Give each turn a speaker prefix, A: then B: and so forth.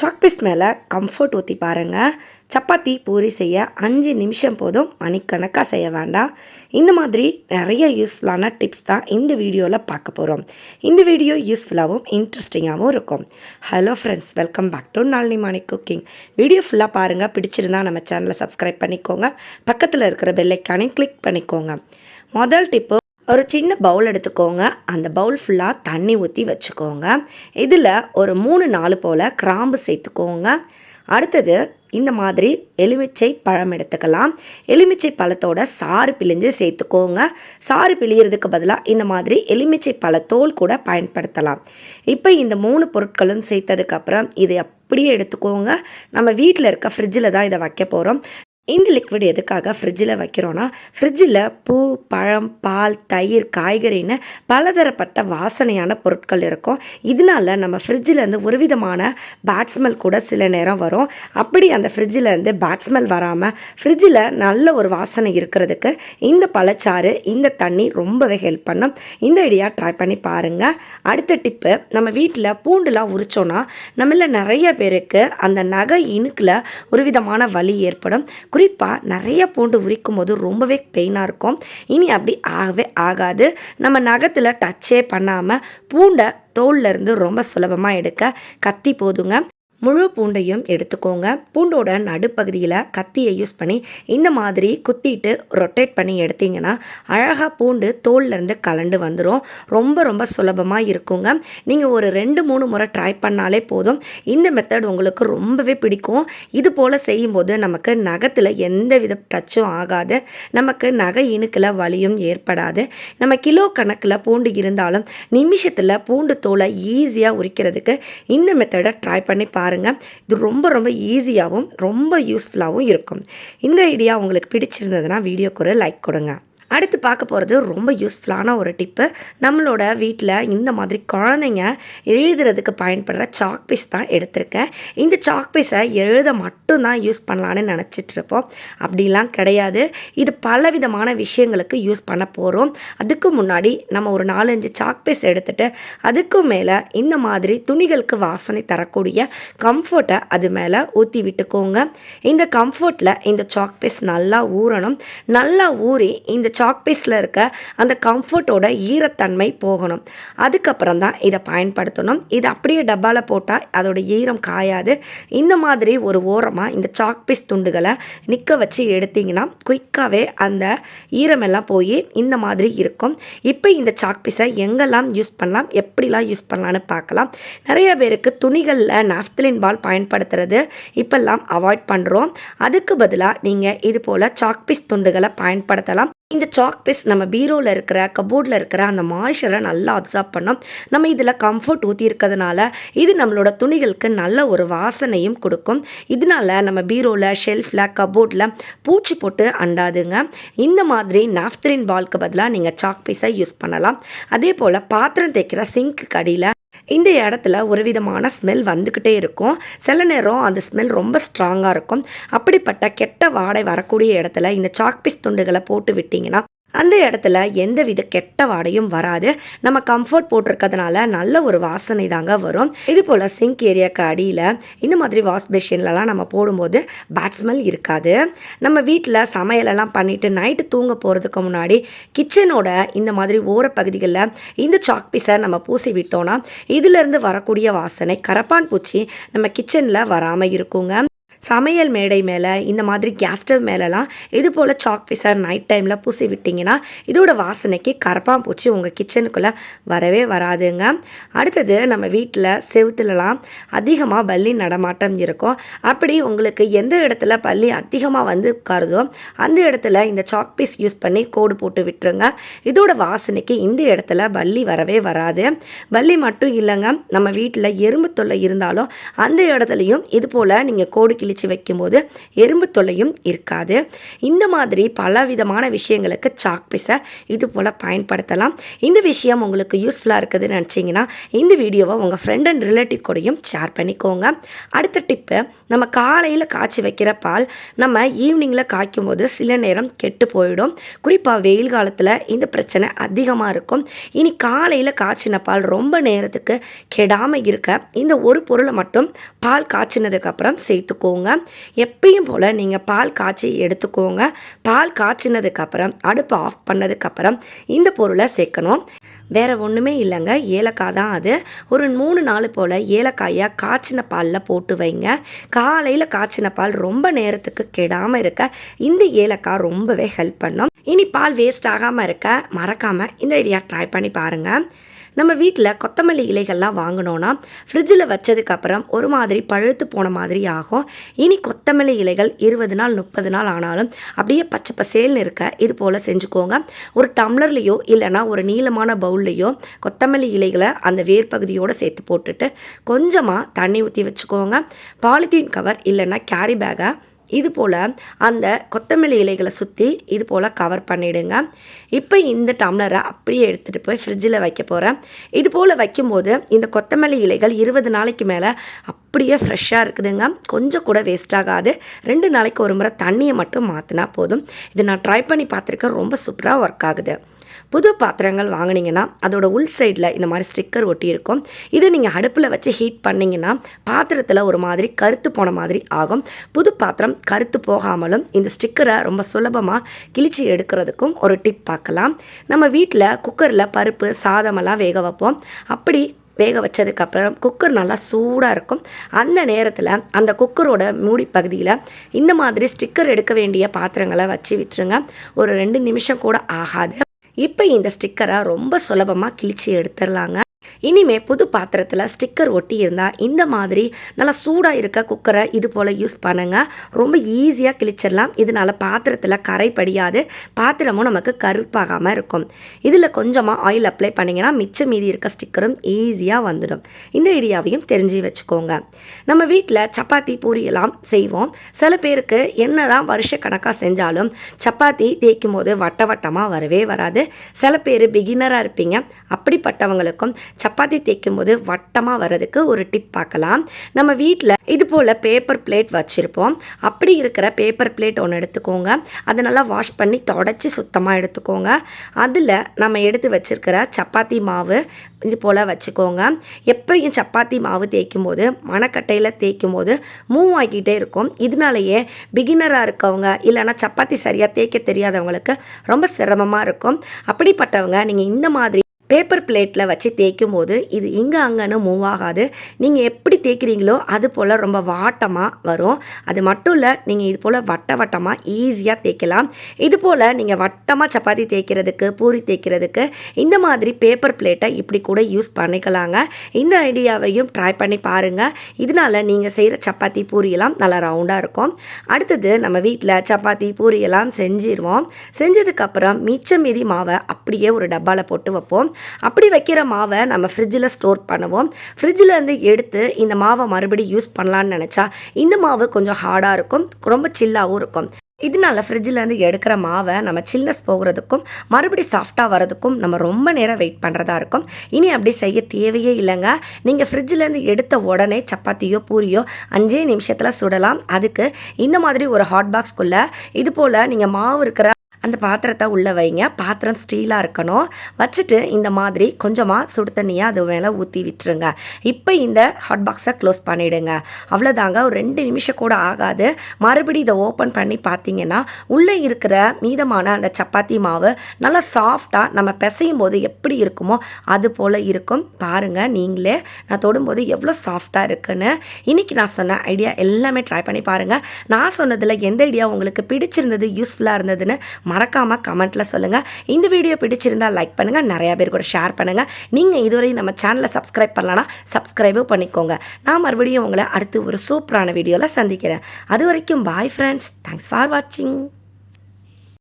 A: Chalk piece மேலே comfort ஊற்றி பாருங்கள் சப்பாத்தி பூரி செய்ய அஞ்சு நிமிஷம் போதும் மணிக்கணக்காக செய்ய வேண்டாம். இந்த மாதிரி நிறைய யூஸ்ஃபுல்லான டிப்ஸ் தான் இந்த வீடியோவில் பார்க்க போகிறோம் இந்த வீடியோ யூஸ்ஃபுல்லாகவும் இன்ட்ரெஸ்டிங்காகவும் இருக்கும். Hello friends welcome back to Nalini Mani cooking video ஃபுல்லாக பாருங்கள் பிடிச்சிருந்தா நம்ம சேனலை சப்ஸ்கிரைப் பண்ணிக்கோங்க. பக்கத்தில் இருக்கிற பெல்லைக்கானையும் கிளிக் பண்ணிக்கோங்க. முதல் டிப்பு ஒரு சின்ன பவுல் எடுத்துக்கோங்க. அந்த பவுல் ஃபுல்லாக தண்ணி ஊற்றி வச்சுக்கோங்க. இதில் ஒரு மூணு நாலு போல் கிராம்பு சேர்த்துக்கோங்க. அடுத்தது இந்த மாதிரி எலுமிச்சை பழம் எடுத்துக்கலாம். எலுமிச்சை பழத்தோட சாறு பிழிஞ்சு சேர்த்துக்கோங்க. சாறு பிழியறதுக்கு பதிலாக இந்த மாதிரி எலுமிச்சை பழத்தோல் கூட பயன்படுத்தலாம். இப்போ இந்த மூணு பொருட்களும் சேர்த்ததுக்கப்புறம் இதை அப்படியே எடுத்துக்கோங்க. நம்ம வீட்டில் இருக்க ஃப்ரிட்ஜில் தான் இதை வைக்க போகிறோம் இந்த லிக்விட் எதுக்காக ஃப்ரிட்ஜில் வைக்கிறோன்னா ஃப்ரிட்ஜில் பூ பழம் பால் தயிர் காய்கறின்னு பலதரப்பட்ட வாசனையான பொருட்கள் இருக்கும். இதனால நம்ம ஃப்ரிட்ஜிலேருந்து ஒரு விதமான பேட்ஸ்மெல் கூட சில நேரம் வரும். அப்படி அந்த ஃப்ரிட்ஜிலேருந்து பேட்ஸ்மெல் வராமல் ஃப்ரிட்ஜில் நல்ல ஒரு வாசனை இருக்கிறதுக்கு இந்த பழச்சாறு இந்த தண்ணி ரொம்பவே ஹெல்ப் பண்ணும். இந்த ஐடியா ட்ரை பண்ணி பாருங்கள் அடுத்த டிப்பு நம்ம வீட்டில் பூண்டுலாம் உரிச்சோன்னா நம்மள நிறைய பேருக்கு அந்த நகை இணுக்கில் ஒரு விதமான வலி ஏற்படும். குறிப்பாக நிறைய பூண்டு உரிக்கும் போது ரொம்பவே பெயினாக இருக்கும். இனி அப்படி ஆகவே ஆகாது. நம்ம நகத்தில் டச்சே பண்ணாமல் பூண்டை தோல்லேருந்து ரொம்ப சுலபமாக எடுக்க கத்தி போதுங்க. முழு பூண்டையும் எடுத்துக்கோங்க. பூண்டோட நடுப்பகுதியில் கத்தியை யூஸ் பண்ணி இந்த மாதிரி குத்திட்டு ரொட்டேட் பண்ணி எடுத்தீங்கன்னா அழகாக பூண்டு தோல்லேருந்து கலண்டு வந்துடும் ரொம்ப ரொம்ப சுலபமாக இருக்குங்க. நீங்கள் ஒரு ரெண்டு மூணு முறை ட்ரை பண்ணாலே போதும். இந்த மெத்தட் உங்களுக்கு ரொம்பவே பிடிக்கும். இது போல் செய்யும்போது நமக்கு நகத்தில் எந்த வித டச்சும் ஆகாது. நமக்கு நகை இணுக்கில் வலியும் ஏற்படாது. நம்ம கிலோ கணக்கில் பூண்டு இருந்தாலும் நிமிஷத்தில் பூண்டு தோலை ஈஸியாக உரிக்கிறதுக்கு இந்த மெத்தடை ட்ரை பண்ணி பாருங்கள் இது ரொம்ப ரொம்ப ஈஸியாகவும் ரொம்ப யூஸ்ஃபுல்லாகவும் இருக்கும். இந்த ஐடியா உங்களுக்கு பிடிச்சிருந்ததுன்னா வீடியோக்கு ஒரு லைக் கொடுங்க. அடுத்து பார்க்க போகிறது ரொம்ப யூஸ்ஃபுல்லான ஒரு டிப்பு நம்மளோட வீட்டில் இந்த மாதிரி குழந்தைங்க எழுதுறதுக்கு பயன்படுற சாக் பீஸ் தான் எடுத்திருக்கேன். இந்த சாக் பீஸை எழுத மட்டும்தான் யூஸ் பண்ணலான்னு நினச்சிட்டு இருப்போம். அப்படிலாம் கிடையாது. இது பலவிதமான விஷயங்களுக்கு யூஸ் பண்ண போகிறோம் அதுக்கு முன்னாடி நம்ம ஒரு நாலஞ்சு சாக் பீஸ் எடுத்துகிட்டு அதுக்கு மேலே இந்த மாதிரி துணிகளுக்கு வாசனை தரக்கூடிய கம்ஃபர்ட்டை அது மேலே ஊற்றி விட்டுக்கோங்க. இந்த கம்ஃபர்ட்டில் இந்த சாக் பீஸ் நல்லா ஊறணும். நல்லா ஊறி இந்த சாக் பீஸில் இருக்க அந்த கம்ஃபர்ட்டோட ஈரத்தன்மை போகணும். அதுக்கப்புறம் தான் இதை பயன்படுத்தணும். இது அப்படியே டப்பாவில் போட்டால் அதோட ஈரம் காயாது. இந்த மாதிரி ஒரு ஓரமாக இந்த சாக் பீஸ் துண்டுகளை நிற்க வச்சு எடுத்திங்கன்னா குயிக்காகவே அந்த ஈரமெல்லாம் போய் இந்த மாதிரி இருக்கும். இப்போ இந்த சாக் பீஸை எங்கெல்லாம் யூஸ் பண்ணலாம் எப்படிலாம் யூஸ் பண்ணலான்னு பார்க்கலாம். நிறைய பேருக்கு துணிகளில் நாஃப்தலின் பால் பயன்படுத்துறது இப்பெல்லாம் அவாய்ட் பண்ணுறோம் அதுக்கு பதிலாக நீங்கள் இது போல் சாக் பீஸ் துண்டுகளை பயன்படுத்தலாம். இந்த சாக் பீஸ் நம்ம பீரோவில் இருக்கிற கபோர்டில் இருக்கிற அந்த மாய்ச்சரை நல்லா அப்சார்ப் பண்ணோம். நம்ம இதில் கம்ஃபர்ட் ஊற்றி இருக்கிறதுனால இது நம்மளோட துணிகளுக்கு நல்ல ஒரு வாசனையும் கொடுக்கும். இதனால நம்ம பீரோவில் ஷெல்ஃபில் கபோர்டில் பூச்சி போட்டு அண்டாதுங்க. இந்த மாதிரி நாஃப்தரின் பால்க்கு பதிலாக நீங்கள் சாக் பீஸை யூஸ் பண்ணலாம். அதே போல் பாத்திரம் தேய்க்கிற சிங்க்கு அடியில் இந்த இடத்துல ஒரு விதமான ஸ்மெல் வந்துக்கிட்டே இருக்கும். சில நேரம் அந்த ஸ்மெல் ரொம்ப ஸ்ட்ராங்காக இருக்கும். அப்படிப்பட்ட கெட்ட வாடை வரக்கூடிய இடத்துல இந்த சாக்பீஸ் துண்டுகளை போட்டு விட்டிங்கன்னா அந்த இடத்துல எந்த வித கெட்ட வாடையும் வராது. நம்ம கம்ஃபர்ட் போட்டிருக்கிறதுனால நல்ல ஒரு வாசனை தாங்க வரும். இது போல் சிங்க் ஏரியாவுக்கு அடியில் இந்த மாதிரி வாஷ் பேஷன்லலாம் நம்ம போடும்போது பேட் ஸ்மெல் இருக்காது. நம்ம வீட்டில் சமையலெல்லாம் பண்ணிவிட்டு நைட்டு தூங்க போகிறதுக்கு முன்னாடி கிச்சனோட இந்த மாதிரி ஓரப்பகுதிகளில் இந்த சாக் பீஸை நம்ம பூசி விட்டோம்னா இதிலிருந்து வரக்கூடிய வாசனை கரப்பான் பூச்சி நம்ம கிச்சனில் வராமல் இருக்குங்க. சமையல் மேடை மேலே இந்த மாதிரி கேஸ் ஸ்டவ் மேலெலாம் இது போல் சாக் பீஸர் நைட் டைமில் பூசி விட்டிங்கன்னா இதோட வாசனைக்கு கரப்பாம்பூச்சி உங்கள் கிச்சனுக்குள்ளே வரவே வராதுங்க. அடுத்தது நம்ம வீட்டில் செவுத்துலலாம் அதிகமாக பல்லி நடமாட்டம் இருக்கும். அப்படி உங்களுக்கு எந்த இடத்துல பல்லி அதிகமாக வந்து உட்காருதோ அந்த இடத்துல இந்த சாக் பீஸ் யூஸ் பண்ணி கோடு போட்டு விட்டுருங்க. இதோட வாசனைக்கு இந்த இடத்துல பல்லி வரவே வராது. பல்லி மட்டும் இல்லைங்க நம்ம வீட்டில் எறும்பு தொல்லை இருந்தாலும் அந்த இடத்துலையும் இது போல் நீங்கள் கோடு கிழி தேய்ச்சி வைக்கும்போது எறும்பு தொல்லையும் இருக்காது. இந்த மாதிரி பல விதமான விஷயங்களுக்கு சாக் பீஸை இது போல் பயன்படுத்தலாம். இந்த விஷயம் உங்களுக்கு யூஸ்ஃபுல்லாக இருக்குதுன்னு நினச்சிங்கன்னா இந்த வீடியோவை உங்கள் ஃப்ரெண்ட் அண்ட் ரிலேட்டிவ் கூடயும் ஷேர் பண்ணிக்கோங்க. அடுத்த டிப்பு நம்ம காலையில் காய்ச்சி வைக்கிற பால் நம்ம ஈவினிங்கில் காய்க்கும் போது சில நேரம் கெட்டு போயிடும். குறிப்பாக வெயில் காலத்தில் இந்த பிரச்சனை அதிகமாக இருக்கும். இனி காலையில் காய்ச்சின பால் ரொம்ப நேரத்துக்கு கெடாமல் இருக்க இந்த ஒரு பொருளை மட்டும் பால் காய்ச்சினதுக்கப்புறம் சேர்த்துக்கோங்க. எப்பயும் போல் நீங்கள் பால் காய்ச்சி எடுத்துக்கோங்க. பால் காய்ச்சினதுக்கப்புறம் அடுப்பு ஆஃப் பண்ணதுக்கப்புறம் இந்த பொருளை சேர்க்கணும். வேறு ஒன்றுமே இல்லைங்க. ஏலக்காய் தான் அது. ஒரு மூணு நாள் போல் ஏலக்காயை காய்ச்சின பாலில் போட்டு வைங்க. காலையில் காய்ச்சின பால் ரொம்ப நேரத்துக்கு கெடாமல் இருக்க. இந்த ஏலக்காய் ரொம்பவே ஹெல்ப் பண்ணும். இனி பால் வேஸ்ட் ஆகாமல் இருக்க மறக்காமல் இந்த ஐடியா ட்ரை பண்ணி பாருங்கள் நம்ம வீட்டில் கொத்தமல்லி இலைகள்லாம் வாங்கினோன்னா ஃப்ரிட்ஜில் வச்சதுக்கப்புறம் ஒரு மாதிரி பழுத்து போன மாதிரி ஆகும். இனி கொத்தமல்லி இலைகள் இருபது நாள் முப்பது நாள் ஆனாலும் அப்படியே பச்சை பசேல்னு இருக்க இது போல் செஞ்சுக்கோங்க. ஒரு டம்ளர்லேயோ இல்லைனா ஒரு நீளமான பவுல்லையோ கொத்தமல்லி இலைகளை அந்த வேர் பகுதியோடு சேர்த்து போட்டுட்டு கொஞ்சமாக தண்ணி ஊற்றி வச்சுக்கோங்க. பாலித்தீன் கவர் இல்லைன்னா கேரி பேக்கை இது போல் அந்த கொத்தமல்லி இலைகளை சுற்றி இது போல் கவர் பண்ணிவிடுங்க இப்போ இந்த டம்ளரை அப்படியே எடுத்துகிட்டு போய் ஃப்ரிட்ஜில் வைக்க போகிறேன் இது போல் வைக்கும்போது இந்த கொத்தமல்லி இலைகள் இருபது நாளைக்கு மேலே அப்படியே ஃப்ரெஷ்ஷாக இருக்குதுங்க. கொஞ்சம் கூட வேஸ்ட் ஆகாது. ரெண்டு நாளைக்கு ஒரு முறை தண்ணியை மட்டும் மாற்றினா போதும். இது நான் ட்ரை பண்ணி பார்த்துருக்கேன். ரொம்ப சூப்பராக ஒர்க் ஆகுது. புது பாத்திரங்கள் வாங்கினீங்கன்னா அதோட உள் சைடில் இந்த மாதிரி ஸ்டிக்கர் ஒட்டி இருக்கும். இதை நீங்கள் அடுப்பில் வச்சு ஹீட் பண்ணிங்கன்னா பாத்திரத்தில் ஒரு மாதிரி கருத்து போன மாதிரி ஆகும். புது பாத்திரம் கருத்து போகாமலும் இந்த ஸ்டிக்கரை ரொம்ப சுலபமாக கிழிச்சு எடுக்கிறதுக்கும் ஒரு டிப் பார்க்கலாம். நம்ம வீட்டில் குக்கரில் பருப்பு சாதமெல்லாம் வேக வைப்போம். அப்படி வேக வச்சதுக்கப்புறம் குக்கர் நல்லா சூடாக இருக்கும். அந்த நேரத்தில் அந்த குக்கரோட மூடி பகுதியில் இந்த மாதிரி ஸ்டிக்கர் எடுக்க வேண்டிய பாத்திரங்களை வச்சு விட்டுருங்க. ஒரு ரெண்டு நிமிஷம் கூட ஆகாது. இப்போ இந்த ஸ்டிக்கரை ரொம்ப சுலபமாக கிழிச்சு எடுத்துடலாங்க. இனிமே புது பாத்திரத்தில் ஸ்டிக்கர் ஒட்டி இருந்தால் இந்த மாதிரி நல்லா சூடாக இருக்க குக்கரை இது போல் யூஸ் பண்ணுங்கள் ரொம்ப ஈஸியாக கிழிச்சிடலாம். இதனால் பாத்திரத்தில் கரை படியாது. பாத்திரமும் நமக்கு கருப்பாகாமல் இருக்கும். இதில் கொஞ்சமாக ஆயில் அப்ளை பண்ணிங்கன்னா மிச்சம் மீதி இருக்க ஸ்டிக்கரும் ஈஸியாக வந்துடும். இந்த ஐடியாவையும் தெரிஞ்சு வச்சுக்கோங்க. நம்ம வீட்டில் சப்பாத்தி பூரி எல்லாம் செய்வோம். சில பேருக்கு என்ன தான் வருஷ கணக்காக செஞ்சாலும் சப்பாத்தி தேய்க்கும் போது வட்ட வட்டமாக வரவே வராது. சில பேர் பிகினராக இருப்பீங்க. அப்படிப்பட்டவங்களுக்கும் சப்பாத்தி தேய்க்கும் போது வட்டமாக வர்றதுக்கு ஒரு டிப் பார்க்கலாம். நம்ம வீட்டில் இது போல் பேப்பர் பிளேட் வச்சுருப்போம். அப்படி இருக்கிற பேப்பர் பிளேட் ஒன்று எடுத்துக்கோங்க. அதை நல்லா வாஷ் பண்ணி தொடச்சி சுத்தமாக எடுத்துக்கோங்க. அதில் நம்ம எடுத்து வச்சுருக்கிற சப்பாத்தி மாவு இது போல் வச்சுக்கோங்க. எப்பயும் சப்பாத்தி மாவு தேய்க்கும் போது மணக்கட்டையில் தேய்க்கும் போது மூவ் ஆகிக்கிட்டே இருக்கும். இதனாலேயே பிகினராக இருக்கவங்க இல்லைனா சப்பாத்தி சரியாக தேய்க்க தெரியாதவங்களுக்கு ரொம்ப சிரமமாக இருக்கும். அப்படிப்பட்டவங்க நீங்கள் இந்த மாதிரி பேப்பர் பிளேட்டில் வச்சு தேய்க்கும் போது இது இங்கே அங்கேன்னு மூவ் ஆகாது. நீங்கள் எப்படி தேய்க்கிறீங்களோ அது போல் ரொம்ப வாட்டமாக வரும். அது மட்டும் இல்லை நீங்கள் இது போல் வட்ட வட்டமாக ஈஸியாக தேய்க்கலாம். இது போல் நீங்கள் வட்டமாக சப்பாத்தி தேய்க்கிறதுக்கு பூரி தேய்க்கிறதுக்கு இந்த மாதிரி பேப்பர் பிளேட்டை இப்படி கூட யூஸ் பண்ணிக்கலாங்க. இந்த ஐடியாவையும் ட்ரை பண்ணி பாருங்கள் இதனால் நீங்கள் செய்கிற சப்பாத்தி பூரியெல்லாம் நல்லா ரவுண்டாக இருக்கும். அடுத்தது நம்ம வீட்டில் சப்பாத்தி பூரியெல்லாம் செஞ்சிருவோம். செஞ்சதுக்கப்புறம் மிச்சம் மீதி மாவை அப்படியே ஒரு டப்பாவில் போட்டு வைப்போம். அப்படி வைக்கிற மாவை நம்ம ஃப்ரிட்ஜில் ஸ்டோர் பண்ணுவோம். ஃப்ரிட்ஜில் இருந்து எடுத்து இந்த மாவை மறுபடியும் யூஸ் பண்ணலான்னு நினச்சா இந்த மாவு கொஞ்சம் ஹார்டாக இருக்கும் ரொம்ப சில்லாகவும் இருக்கும். இதனால ஃப்ரிட்ஜிலேருந்து எடுக்கிற மாவை நம்ம சில்னஸ் போகிறதுக்கும் மறுபடியும் சாஃப்டாக வரதுக்கும் நம்ம ரொம்ப நேரம் வெயிட் பண்ணுறதா இருக்கும். இனி அப்படி செய்ய தேவையே இல்லைங்க. நீங்கள் ஃப்ரிட்ஜிலேருந்து எடுத்த உடனே சப்பாத்தியோ பூரியோ அஞ்சே நிமிஷத்தில் சுடலாம். அதுக்கு இந்த மாதிரி ஒரு ஹாட் பாக்ஸ்க்குள்ளே இது போல் நீங்கள் மாவு இருக்கிற அந்த பாத்திரத்தை உள்ளே வைங்க. பாத்திரம் ஸ்டீலாக இருக்கணும். வச்சுட்டு இந்த மாதிரி கொஞ்சமாக சுடு தண்ணியை அது மேலே ஊற்றி விட்டுருங்க. இப்போ இந்த ஹாட் பாக்ஸை க்ளோஸ் பண்ணிவிடுங்க அவ்வளோதாங்க ஒரு ரெண்டு நிமிஷம் கூட ஆகாது. மறுபடி இதை ஓப்பன் பண்ணி பார்த்தீங்கன்னா உள்ளே இருக்கிற மீதமான அந்த சப்பாத்தி மாவு நல்லா சாஃப்டாக நம்ம பிசையும் போது எப்படி இருக்குமோ அது போல் இருக்கும். பாருங்கள் நீங்களே. நான் தொடும்போது எவ்வளோ சாஃப்டாக இருக்குன்னு. இன்றைக்கி நான் சொன்ன ஐடியா எல்லாமே ட்ரை பண்ணி பாருங்கள் நான் சொன்னதில் எந்த ஐடியா உங்களுக்கு பிடிச்சிருந்தது யூஸ்ஃபுல்லாக இருந்ததுன்னு மறக்காமல் கமெண்ட்டில் சொல்லுங்கள் இந்த வீடியோ பிடிச்சிருந்தால் லைக் பண்ணுங்கள் நிறையா பேர் கூட ஷேர் பண்ணுங்கள் நீங்கள் இதுவரை நம்ம சேனலை சப்ஸ்கிரைப் பண்ணலன்னா சப்ஸ்கிரைபும் பண்ணிக்கோங்க. நான் மறுபடியும் உங்களை அடுத்து ஒரு சூப்பரான வீடியோவில் சந்திக்கிறேன். அது வரைக்கும் பாய் ஃப்ரெண்ட்ஸ் தேங்க்ஸ் ஃபார் வாட்சிங்